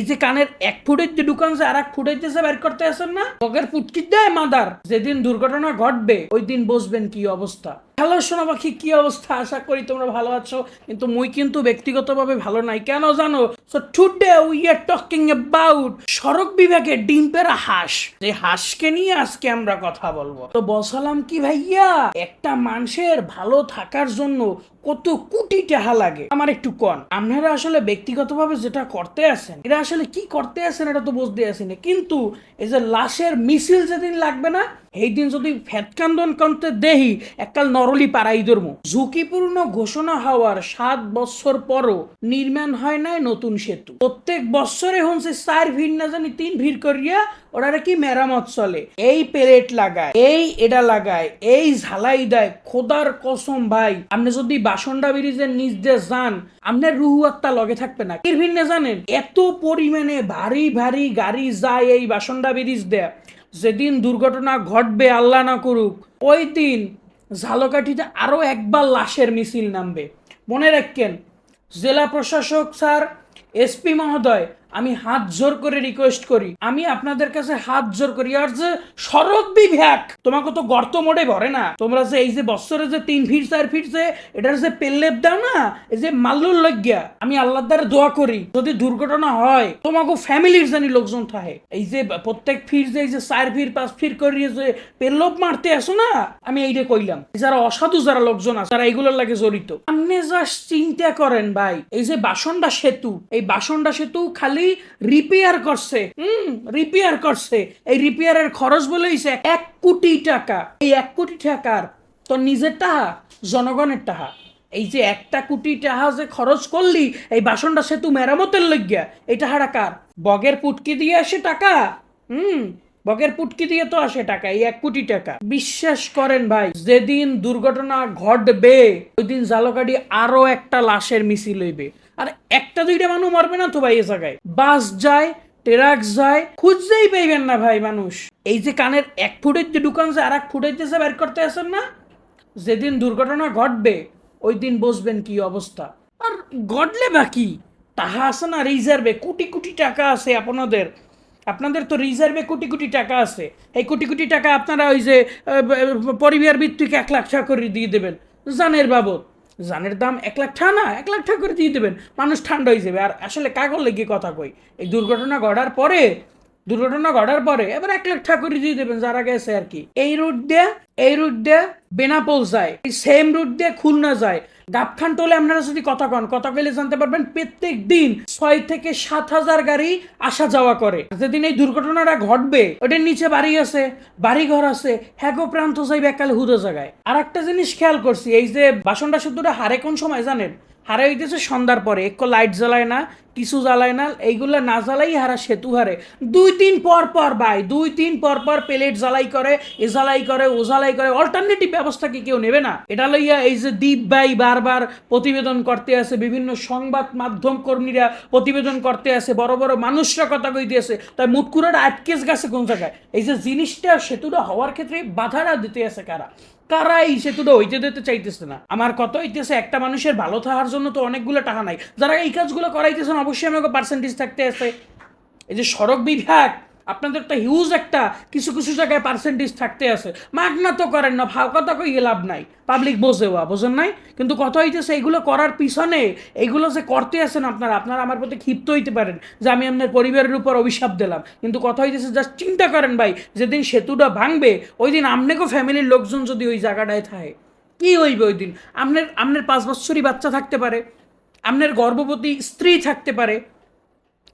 এই যে কানের এক ফুটের যে দোকান আছে আর এক ফুটের যে বের করতে আসেন না? বগের পুটকি দেয় মাদার। যেদিন দুর্ঘটনা ঘটবে, ওই দিন বসবেন কি অবস্থা? হ্যালো সোনা পাখি কি অবস্থা? আশা করি তোমরা ভালো আছো। কিন্তু মুই কিন্তু ব্যক্তিগতভাবে ভালো নাই। কেন জানো? So today we are talking about সড়ক বিভাগে ডিম্পেরা হাঁস। যে হাঁসকে নিয়ে আজকে আমরা কথা বলব। তো বসালাম কি ভাইয়া? একটা মানুষের ভালো থাকার জন্য কত কোটি টাকা লাগে। আমার একটু কন, আপনারা আসলে ব্যক্তিগতভাবে যেটা করতে আছেন এটা আসলে কি করতে আছেন এটা তো বুঝতে আসেনি। কিন্তু এই যে লাশের মিছিল যেদিন লাগবে না এই দিন যদি ফেতকান্দন করতে দেহি এককাল নরলি পাড়াই ধর্ম ঝুঁকিপূর্ণ ঘোষণা হওয়ার সাত বছর পরও নির্মাণ হয় নাই নতুন সেতু। প্রত্যেক বছরে হচ্ছে চার ভিড় না জানি তিন ভিড় করিয়া ওরা কি মেরামত চলে? এই প্লেট লাগায়, এই এটা লাগায়, এই ঝালাই দেয় খোদার কসম ভাই। আপনি যদি বাসনডা ব্রিজের নিচ দিয়ে যান আপনার রুহু আত্মা লগে থাকবে না। কি ভিন্ন জানেন এত পরিমাণে ভারী ভারী গাড়ি যায় এই বাসনডা ব্রিজ দেয়া। যেদিন দুর্ঘটনা ঘটবে, আল্লাহ না করুক, ওই দিন ঝালকাঠিতে আরও একবার লাশের মিছিল নামবে। মনে রাখেন, জেলা প্রশাসক স্যার এসপি মহোদয়, আমি হাত জোর করে রিকোয়েস্ট করি। আমি আপনাদের কাছে হাত জোর করি। আর যে সড়ক বিভাগ, তোমাকে তো গর্ত মোড়ে ভরে না। তোমরা যে এই যে বছরে যে তিন ফিট, চার ফিট যে এটার যে পেল্লেপ দাও না, এই যে মাল্লুর লজ্ঞা, আমি আল্লাহর দ্বারা দোয়া করি, যদি দুর্ঘটনা হয়, তোমাকে ফ্যামিলির জানি লোকজন থাকে। এই যে প্রত্যেক ফির যে, এই যে চার ফির পাঁচ ফির করিয়ে যে পেল্লপ মারতে আসো না, আমি এইটা কইলাম। যারা অসাধু, যারা লোকজন আছে, তারা এইগুলোর লাগে জড়িত। আপনি যা চিন্তা করেন ভাই, এই যে বাসনডা সেতু, এই বাসনডা সেতু খালি রিপেয়ার করছে। হুম রিপেয়ার করছে। এই রিপেয়ারের খরচ বলে হইছে এক কোটি টাকা। এই এক কোটি টাকার তো নিজের টাকা জনগণের টাকা এই যে একটা কোটি টাকা যে খরচ করলি, এই বাসনটা সেতু মেরামতের লজ্ঞা এই টাকাটা কার? বগের পুটকি দিয়ে আসে টাকা? হুম, বগের পুটকি দিয়ে তো আসে টাকা, এই এক কোটি টাকা। বিশ্বাস করেন ভাই, যেদিন দুর্ঘটনা ঘটবে ওই দিন জালকাটি আরও একটা লাশের মিছিল হইবে। আর একটা দুইটা মানুষ মরবে না তো ভাই এ জায়গায়? বাস যায়, ট্রাক যায়, খুঁজতেই পাইবেন না ভাই মানুষ। এই যে কানের এক ফুটের যে দোকান আছে আর এক ফুটের যে বের করতে আসেন না, যেদিন দুর্ঘটনা ঘটবে, ওই দিন বসবেন কি অবস্থা? আর ঘটলে বাকি তাহা আছে না রিজার্ভে কোটি কোটি টাকা আছে আপনাদের। আপনাদের তো রিজার্ভে কোটি কোটি টাকা আছে। এই কোটি কোটি টাকা আপনারা ওই যে পরিবার ভিত্তিক এক লাখ টাকা করে দিয়ে দেবেন। জানের বাবদ। জানের দাম এক লাখ টাকা না, এক লাখ টাকা করে দিয়ে দেবেন। মানুষ ঠান্ডা হয়ে যাবে। আর আসলে কাগজ লেগে কথা কই? এই দুর্ঘটনা ঘটার পরে, দুর্ঘটনা ঘটার পরে এবার এক লাখ টাকা করে দিয়ে দেবেন, যারা গেছে আর কি। এই রোড দিয়ে এই রুট দিয়ে বেনাপোল যায়, এই সেম রুট দিয়ে খুলনা যায়। গাবখান টোলে আপনারা যদি কথা কন, কথা কইলে জানতে পারবেন প্রত্যেক দিন ছয় থেকে সাত হাজার গাড়ি আসা যাওয়া করে। যেদিন এই দুর্ঘটনাটা ঘটবে, ওটার নিচে বাড়ি আছে বাড়ি ঘর আছে হ্যাগো প্রান্ত যাইবে একালে হুদো জায়গায়। আর একটা জিনিস খেয়াল করছি, এই যে বাসনটা শুধুটা হারে কোন সময় জানেন? হারে হইতেছে সন্ধ্যার পরে একটু লাইট জ্বালায় না, কিছু জ্বালায় না, এইগুলা না জ্বালাই হারা সেতু হারে। দুই তিন পর পর ভাই, দুই তিন পর পর প্লেট জ্বালাই করে, এ জ্বালাই করে, ও জ্বালাই করে অল্টারনেটিভ ব্যবস্থা কি কেউ নেবে না? এটা লইয়া এই যে দ্বীপ ভাই বারবার প্রতিবেদন করতে আছে বিভিন্ন সংবাদ মাধ্যম কর্মীরা প্রতিবেদন করতে আছে বড় বড় মানুষরা কথা কইতে আছে তাই মুটকুরাটা আটকেস গেছে কোন জায়গায়? এই যে জিনিসটা সেতুটা হওয়ার ক্ষেত্রে বাধাটা দিতে আছে কারা? কারা এই সেতুটা হইতে দিতে চাইতেছে না? আমার কত হইতেছে, একটা মানুষের ভালো থাকার জন্য তো অনেকগুলো টাকা নাই। যারা এই কাজগুলো করাইতেছেন, অবশ্যই আমাকে পার্সেন্টেজ থাকতে আছে এই যে সড়ক বিভাগ আপনাদের তো হিউজ একটা কিছু কিছু জায়গায় পার্সেন্টেজ থাকতে আছে। মাগনা তো করেন না ভাও কথা কই লাভ নাই। পাবলিক বোঝেওয়া বোঝেন নাই? কিন্তু কথা হইতেছে এইগুলো করার পিছনে এইগুলো যে করতে আছেন আপনারা আপনারা আমার প্রতি ক্ষিপ্ত হইতে পারেন যে আমি আপনার পরিবারের উপর অভিশাপ দিলাম। কিন্তু কথা হইতেছে জাস্ট চিন্তা করেন ভাই, যেদিন সেতুটা ভাঙবে ওই দিন আপনাকেও ফ্যামিলির লোকজন যদি ওই জায়গাটায় থাকে, কি হইবে ওই দিন? আপনার আপনার পাঁচ বছরই বাচ্চা থাকতে পারে, আপনার গর্ভবতী স্ত্রী থাকতে পারে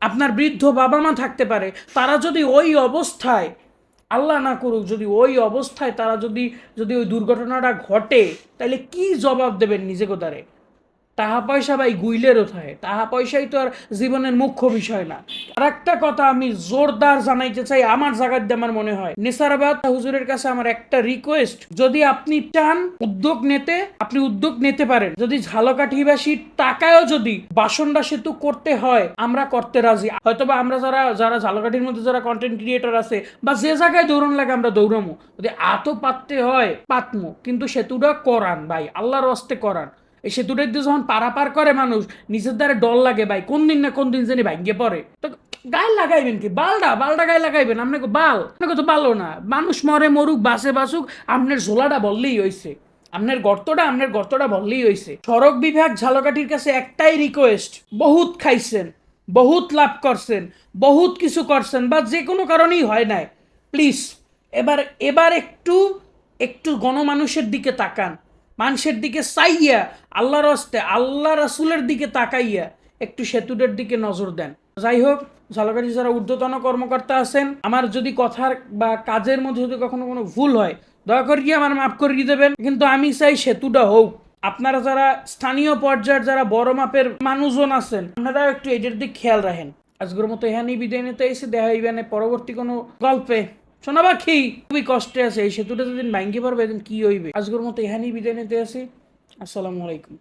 আপনার বৃদ্ধ বাবা মা থাকতে পারে, তারা যদি ওই অবস্থায়, আল্লাহ না করুক, যদি ওই অবস্থায় তারা যদি যদি ওই দুর্ঘটনাটা ঘটে, তাহলে কি জবাব দেবেন নিজেকে কোথারে টাকা পয়সা ভাই গুইলেরও থাকে। টাকা পয়সাই তো আর জীবনের মুখ্য বিষয় না। আর একটা কথা আমি জোরদার জানাইতে চাই, আমার জায়গার দিয়ে আমার মনে হয়। নেসারাবাদ হুজুরের কাছে আমার একটা রিকোয়েস্ট যদি আপনি চান উদ্যোগ নিতে, আপনি উদ্যোগ নিতে পারেন। যদি ঝালকাঠিবাসীর টাকায়ও যদি বাসনডা সেতু করতে হয়, আমরা করতে রাজি। হয়তোবা আমরা যারা যারা ঝালকাঠির মধ্যে যারা কন্টেন্ট ক্রিয়েটর আছে, বা যে জায়গায় দৌড়ন লাগে আমরা দৌড়ামো। যদি আতো পাততে হয়, পাতমো। কিন্তু সেতুটা করান ভাই, আল্লাহর হস্তে করান। এই সেতুটার দিয়ে যখন পারাপার করে মানুষ, নিজের দ্বারে ডল লাগে ভাই, কোন দিন না কোন দিন জানি ভাঙ্গে পড়ে। তো গায়ে লাগাইবেন কি? বালডা বালডা গায়ে লাগাইবেন? আপনাকে বাল। আপনাকে তো বালো না। মানুষ মরে মরুক, বাসে বাসুক, আপনার ঝোলাটা বললেই হয়েছে আপনার গর্তটা আপনার গর্তটা বললেই হয়েছে সড়ক বিভাগ ঝালকাঠির কাছে একটাই রিকোয়েস্ট বহুত খাইছেন, বহুত লাভ করছেন, বহুত কিছু করছেন, বা যে কোনো কারণেই হয় নাই। প্লিজ এবার এবার একটু একটু গণমানুষের দিকে তাকান। মানুষের দিকে চাইয়া, আল্লাহর হস্তে আল্লাহ রাসুলের দিকে তাকাইয়া একটু সেতুদের দিকে নজর দেন। যাই হোক ঝালকাঠি যারা ঊর্ধ্বতন কর্মকর্তা আছেন, আমার যদি কথার বা কাজের মধ্যে যদি কখনো কোনো ভুল হয়, দয়া করে কি আমার মাফ করিয়ে দেবেন? কিন্তু আমি চাই সেতুটা হোক। আপনারা যারা স্থানীয় পর্যায়ের, যারা বড় মাপের মানুষজন আছেন, আপনারাও একটু এটার দিক খেয়াল রাখেন। আজকের মতো এখানেই বিদায় নিতে এসে দেখা হইবেন পরবর্তী কোনো গল্পে শোনা পাখি, খুবই কষ্টে আছে। এই সেতুটা যদি ভাঙ্গি পারবে কি হইবে? আজকের মতো এখানেই বিদায় নিতে আসি। আসসালামু আলাইকুম।